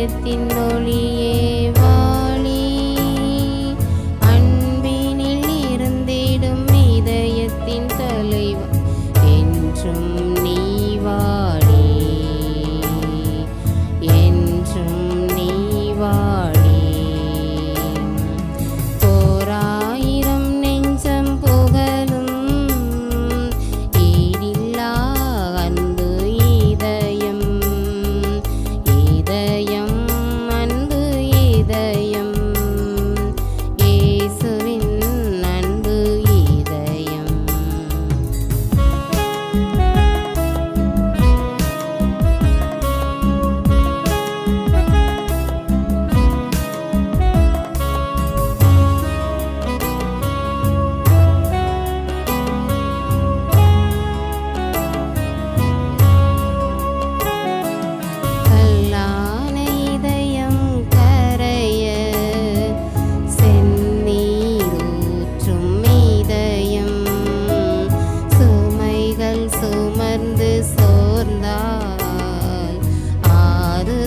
இதயத்தின் ஒளியே வாழி அன்பினில் இருந்திடும் இதயத்தின் தலைவன் என்றும் நீவா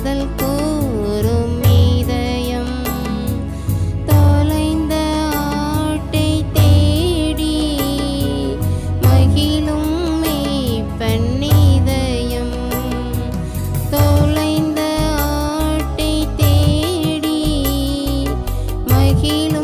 ஆறுதல் கூறும் இதயம். தொலைந்த ஆட்டை தேடி மகிழும் மெய்ப்பன் இதயம் தொலைந்த ஆட்டை தேடி மகிழும்